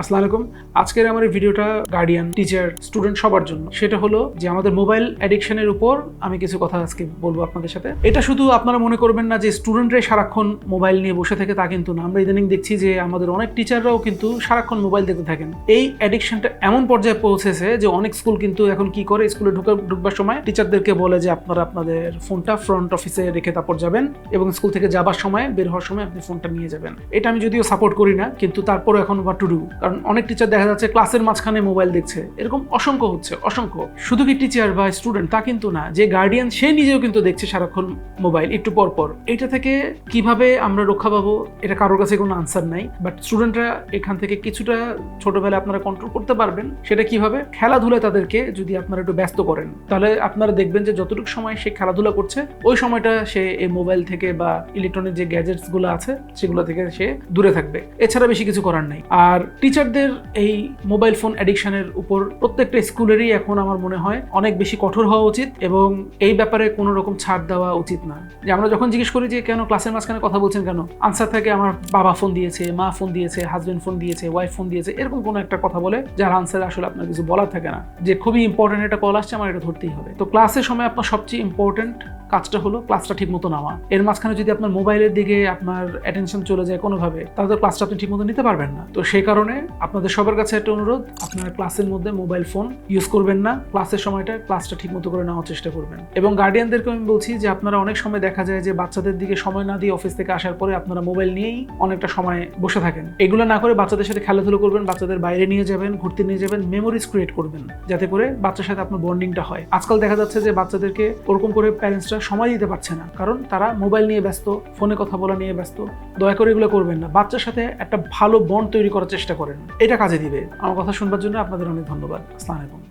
আসসালামু আলাইকুম। আজকের আমার এই ভিডিওটা গার্ডিয়ান টিচার স্টুডেন্ট সবার জন্য। সেটা হলো যে আমাদের মোবাইল অ্যাডিকশনের উপর আমি কিছু কথা আজকে বলব আপনাদের সাথে। এটা শুধু আপনারা মনে করবেন না যে স্টুডেন্টরাই সারাক্ষণ মোবাইল নিয়ে বসে থাকে তা কিন্তু না। আমরা ইদানিং দেখছি যে আমাদের অনেক টিচাররাও কিন্তু সারাক্ষণ মোবাইল দেখতে থাকেন। এই অ্যাডিকশনটা এমন পর্যায়ে পৌঁছেছে যে অনেক স্কুল কিন্তু এখন কি করে? স্কুলে ঢুকা, ঢুকবার সময় টিচারদেরকে বলে যে আপনারা আপনাদের ফোনটা ফ্রন্ট অফিসে রেখে তারপর যাবেন এবং স্কুল থেকে যাবার সময়, বের হওয়ার সময় আপনি ফোনটা নিয়ে যাবেন। এটা আমি যদিও সাপোর্ট করি না, কিন্তু তারপরে এখন হোয়াট টু ডু কারণ অনেক টিচার দেখা যাচ্ছে ক্লাসের মাঝখানে মোবাইল দেখছে। এরকম অসংখ্য হচ্ছে, অসংখ্য। শুধু কি টিচার বা স্টুডেন্ট তা কিন্তু না, যে গার্ডিয়ান সে নিজেও কিন্তু দেখছে সারাক্ষণ মোবাইল একটু পর পর। এটা থেকে কীভাবে আমরা রক্ষা পাবো, এটা কারোর কাছে কোনো আনসার নাই। বাট স্টুডেন্টরা এখান থেকে কিছুটা ছোটবেলায় আপনারা কন্ট্রোল করতে পারবেন, সেটা কীভাবে? খেলাধুলায় তাদেরকে যদি আপনারা একটু ব্যস্ত করেন, তাহলে আপনারা দেখবেন যে যতটুকু সময় সে খেলাধুলা করছে, ওই সময়টা সে এই মোবাইল থেকে বা ইলেকট্রনিক যে গ্যাজেটসগুলো আছে, সেগুলো থেকে সে দূরে থাকবে। এছাড়া বেশি কিছু করার নাই। আর টিচারদের এই মোবাইল ফোন অ্যাডিকশনের উপর প্রত্যেকটা স্কুলেরই এখন আমার মনে হয় অনেক বেশি কঠোর হওয়া উচিত এবং এই ব্যাপারে কোনো রকম ছাড় দেওয়া উচিত না। যে আমরা যখন জিজ্ঞেস করি যে, কেন ক্লাসের মাঝখানে কথা বলছেন কেন? আনসার থাকে, আমার বাবা ফোন দিয়েছে, মা ফোন দিয়েছে হাজবেন্ড ফোন দিয়েছে ওয়াইফ ফোন দিয়েছে, এরকম কোনো একটা কথা বলে, যার আনসার আসলে আপনার কিছু বলার থাকে না। যে খুবই ইম্পর্টেন্ট একটা কল আসছে, আমার এটা ধরতেই হবে। তো ক্লাসের সময় আপনার সবচেয়ে ইম্পর্টেন্ট কাজটা হলো ক্লাসটা ঠিক মতো নেওয়া। এর মাঝখানে যদি আপনার মোবাইলের দিকে আপনার অ্যাটেনশন চলে যায় কোনোভাবে, তাহলে ক্লাসটা আপনি ঠিক মতো নিতে পারবেন না। তো সেই কারণে আপনাদের সবার কাছে একটা অনুরোধ, আপনারা ক্লাসের মধ্যে মোবাইল ফোন ইউজ করবেন না ক্লাসের সময়টা ক্লাসটা ঠিক মতো করে নেওয়ার চেষ্টা করবেন। এবং গার্ডিয়ানদেরকে আমি বলছি যে আপনারা অনেক সময় দেখা যায় যে বাচ্চাদের দিকে সময় না দিয়ে অফিস থেকে আসার পরে আপনারা মোবাইল নিয়েই অনেকটা সময় বসে থাকেন। এগুলো না করে বাচ্চাদের সাথে খেলাধুলো করবেন, বাচ্চাদের বাইরে নিয়ে যাবেন, ঘুরতে নিয়ে যাবেন মেমোরিজ ক্রিয়েট করবেন, যাতে করে বাচ্চার সাথে আপনার বন্ডিংটা হয়। আজকাল দেখা যাচ্ছে যে বাচ্চাদেরকে ওরকম করে প্যারেন্টসরা সময় দিতে পারছে না। কারণ তারা মোবাইল নিয়ে ব্যস্ত, ফোনে কথা বলা নিয়ে ব্যস্ত। দয়া করে এগুলো করবেন না। বাচ্চার সাথে একটা ভালো বন্ড তৈরি করার চেষ্টা করেন। এটা কাজে দিবে। আমার কথা শুনবার জন্য আপনাদের অনেক ধন্যবাদ। আসসালামু আলাইকুম।